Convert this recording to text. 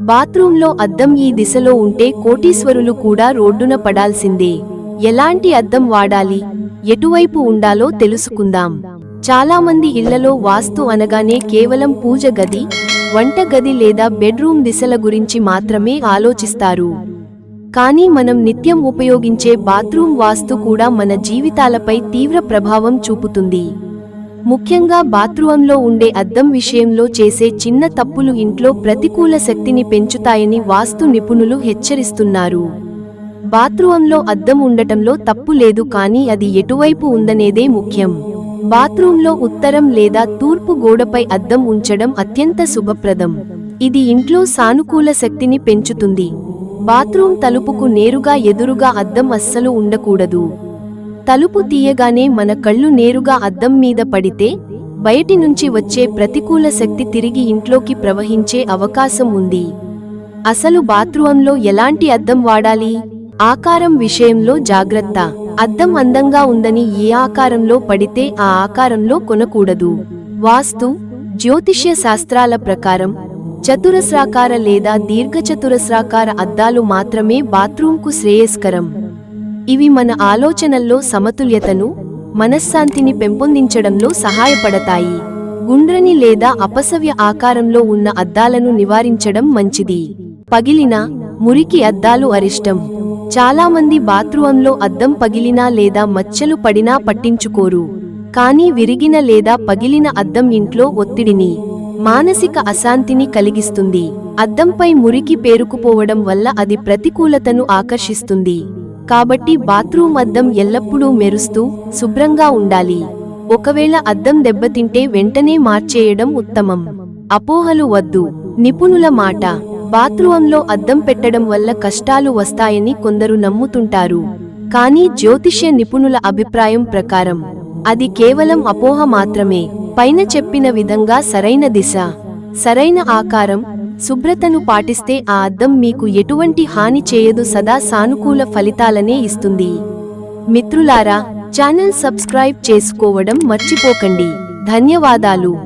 బాత్రూంలో అద్దం ఈ దిశలో ఉంటే కోటీశ్వరులు కూడా రోడ్డున పడాల్సిందే. ఎలాంటి అద్దం వాడాలి? ఎటువైపు ఉండాలో తెలుసుకుందాం. చాలామంది ఇళ్ళలో వాస్తు అనగానే కేవలం పూజ గది వంట గది లేదా బెడ్రూమ్ దిశల గురించి మాత్రమే ఆలోచిస్తారు. కానీ మనం నిత్యం ఉపయోగించే బాత్రూమ్ వాస్తు కూడా మన జీవితాలపై తీవ్ర ప్రభావం చూపుతుంది. ముఖ్యంగా బాత్రూంలో ఉండే అద్దం విషయంలో చేసే చిన్న తప్పులు ఇంట్లో ప్రతికూల శక్తిని పెంచుతాయని వాస్తు నిపుణులు హెచ్చరిస్తున్నారు. బాత్రూంలో అద్దం ఉండటంలో తప్పు లేదు కానీ అది ఎటువైపు ఉందనేదే ముఖ్యం. బాత్రూంలో ఉత్తరం లేదా తూర్పు గోడపై అద్దం ఉంచడం అత్యంత శుభప్రదం. ఇది ఇంట్లో సానుకూల శక్తిని పెంచుతుంది. బాత్రూం తలుపుకు నేరుగా ఎదురుగా అద్దం అస్సలు ఉండకూడదు. తలుపు తీయగానే మన కళ్ళు నేరుగా అద్దం మీద పడితే బయటి నుంచి వచ్చే ప్రతికూల శక్తి తిరిగి ఇంట్లోకి ప్రవహించే అవకాశం ఉంది. అసలు బాత్రూంలో ఎలాంటి అద్దం వాడాలి? ఆకారం విషయంలో జాగ్రత్త. అద్దం అందంగా ఉందని ఏ ఆకారంలో పడితే ఆ ఆకారంలో కొనకూడదు. వాస్తు జ్యోతిష్య శాస్త్రాల ప్రకారం చతురస్రాకార లేదా దీర్ఘచతురస్రాకార అద్దాలు మాత్రమే బాత్రూంకు శ్రేయస్కరం. ఇవి మన ఆలోచనల్లో సమతుల్యతను మనశ్శాంతిని పెంపొందించడంలో సహాయపడతాయి. గుండ్రని లేదా అపసవ్య ఆకారంలో ఉన్న అద్దాలను నివారించడం మంచిది. పగిలిన మురికి అద్దాలు అరిష్టం. చాలామంది బాత్రూంలో అద్దం పగిలినా లేదా మచ్చలు పడినా పట్టించుకోరు. కానీ విరిగిన లేదా పగిలిన అద్దం ఇంట్లో ఒత్తిడిని మానసిక అశాంతిని కలిగిస్తుంది. అద్దంపై మురికి పేరుకుపోవడం వల్ల అది ప్రతికూలతను ఆకర్షిస్తుంది. కాబట్టి బాత్రూమ్ అద్దం ఎల్లప్పుడూ మెరుస్తూ శుభ్రంగా ఉండాలి. ఒకవేళ అద్దం దెబ్బతింటే వెంటనే మార్చేయడం ఉత్తమం. అపోహలు వద్దు. నిపుణుల మాట. బాత్రూంలో అద్దం పెట్టడం వల్ల కష్టాలు వస్తాయని కొందరు నమ్ముతుంటారు. కానీ జ్యోతిష్య నిపుణుల అభిప్రాయం ప్రకారం అది కేవలం అపోహ మాత్రమే. పైన చెప్పిన విధంగా సరైన దిశ సరైన ఆకారం శుభ్రతను పాటిస్తే ఆ అద్దం మీకు ఎటువంటి హాని చేయదు సదా సానుకూల ఫలితాలనే ఇస్తుంది. మిత్రులారా ఛానల్ సబ్స్క్రైబ్ చేసుకోవడం మర్చిపోకండి. ధన్యవాదాలు.